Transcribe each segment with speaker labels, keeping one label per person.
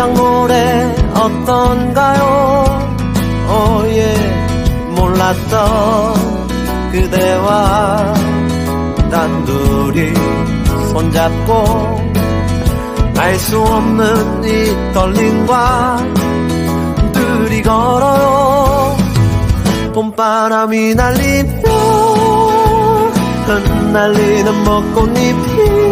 Speaker 1: 노래 어떤가요? 오예 몰랐던 그대와 단둘이 손잡고 알 수 없는 이 떨림과 둘이 걸어요. 봄바람이 날리며 흩날리는 벚꽃잎이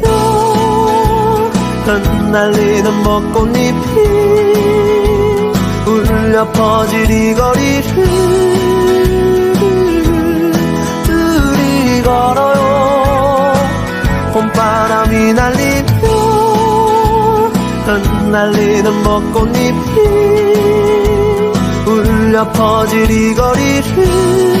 Speaker 1: 흩날리는 벚꽃잎이 울려 퍼질 이 거리를 둘이 걸어요. 봄바람이 날리며 흩날리는 벚꽃잎이 울려 퍼질 이 거리를